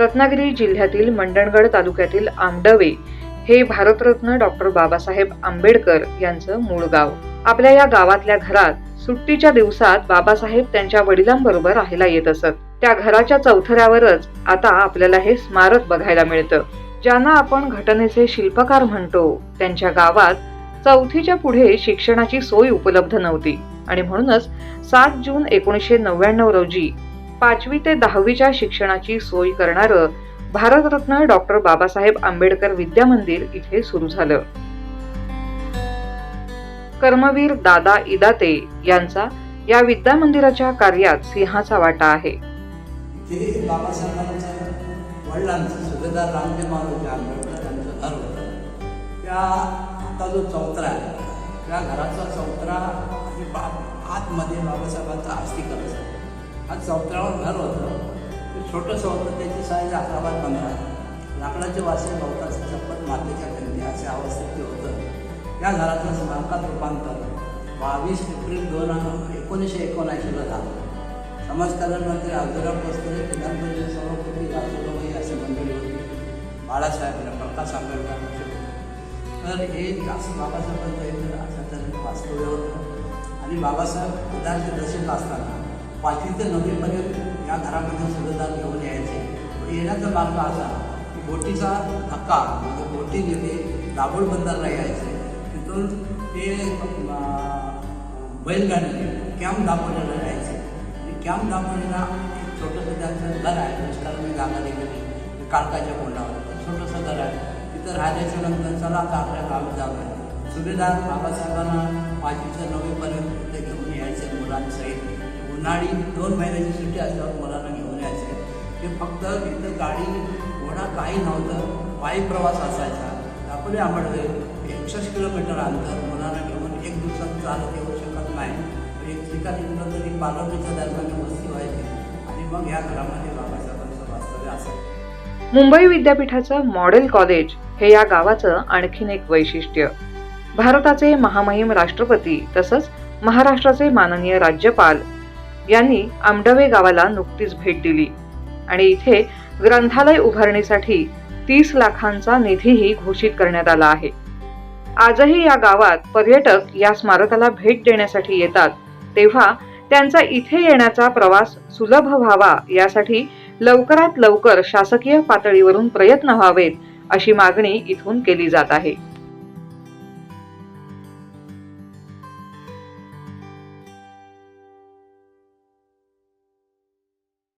रत्नागिरी जिल्ह्यातील मंडणगड तालुक्यातील आंबडवे हे भारतरत्न डॉक्टर बाबासाहेब आंबेडकर यांचं मूळ गाव. आपल्या या गावातल्या घरात सुट्टीच्या दिवसात बाबासाहेब त्यांच्या वडिलांबरोबर राहायला येत असत. त्या घराच्या चौथऱ्यावरच आता आपल्याला हे स्मारक बघायला मिळतं. ज्यांना आपण घटनेचे शिल्पकार म्हणतो त्यांच्या गावात चौथीच्या पुढे शिक्षणाची सोय उपलब्ध नव्हती. आणि म्हणूनच सात जून एकोणीसशे नव्याण्णव रोजी पाचवी ते दहावीच्या शिक्षणाची सोय करणारं भारतरत्न डॉक्टर बाबासाहेब आंबेडकर विद्या मंदिर इथे सुरू झालं. कर्मवीर दादा इदाते यांचा या विद्या मंदिराच्या कार्यात सिंहाचा वाटा आहे. ते बाबासाहेबांचं वडिलांचं सुभेदार रामजी आंबेडकर यांचं घर होतं. त्या आता जो चौतरा आहे त्या घराचा चौतरा आतमध्ये बाबासाहेबांचा अस्थिकलश आहे हा चौतऱ्यावर घर होतं. ते छोटंसं होतं त्याची साईज अकरा बाय पंधरा लाकडाचे वासे गवताचे चप्पल मातीच्या भिंती असे अवस्थेत ते होतं. या घराचं स्मारकात रूपांतर बावीस एप्रिल दोन एकोणीसशे एकोणऐंशीला झालं. समाजकल्याण मंत्री अब्दुराव कस्तुरे विधान सभापती राजूबाई असे मंडळी होती. बाळासाहेब प्रकाश आंबेडकर तर हे असं बाबासाहेबांचं एक अशा तऱ्हेचं वास्तव्य होतं. आणि बाबासाहेब विधानचे दशक असताना पाचवी ते नववीपर्यंत या घरामध्ये सुभेदार घेऊन यायचे. येण्याचा मार्ग असा की बोटीचा धक्का म्हणजे बोटी गेले दाभोळ बंदरला यायचे तिथून ते बैलगाडी कॅम्प दापोलीला यायचे आणि कॅम्प दापोलीला एक छोटंसं त्यांचं घर आहे. मी जागा दिलेली काळकाच्या कोंडावर. छोटंसं घर आहे. तिथं राहिल्याच्या नंतर चला आता आपल्या गावात जाऊया. सुभेदार बाबासाहेबांना पाचवीच्या नववीपर्यंत ते घेऊन यायचे मुलांसहित. उन्हाळी दोन महिन्याची सुट्टी असल्यावर मुलांना घेऊन यायचे. ते फक्त इथं गाडी घोडा काही नव्हतं पायी प्रवास असायचा. दापोली आंबडवे एकसष्ट किलोमीटर अंतर मुलांना घेऊन एक दिवसात चालत येऊ शकत नाही. एक ठिकाणी गेलं तरी पालवणीच्या दरम्यान वस्ती व्हायची. आणि मग ह्या घरामध्ये बाबासाहेबांचं वास्तव्य असायचं. मुंबई विद्यापीठाचं मॉडेल कॉलेज हे या गावाचं आणखीन एक वैशिष्ट्य. भारताचे महामहिम राष्ट्रपती तसंच महाराष्ट्राचे माननीय राज्यपाल यांनी आमडवे गावाला नुकतीच भेट दिली. आणि इथे ग्रंथालय उभारणीसाठी तीस लाखांचा निधीही घोषित करण्यात आला आहे. आजही या गावात पर्यटक या स्मारकाला भेट देण्यासाठी येतात तेव्हा त्यांचा इथे येण्याचा प्रवास सुलभ व्हावा यासाठी लवकरात लवकर शासकीय पातळीवरून प्रयत्न व्हावेत अशी मागणी इथून केली जात आहे.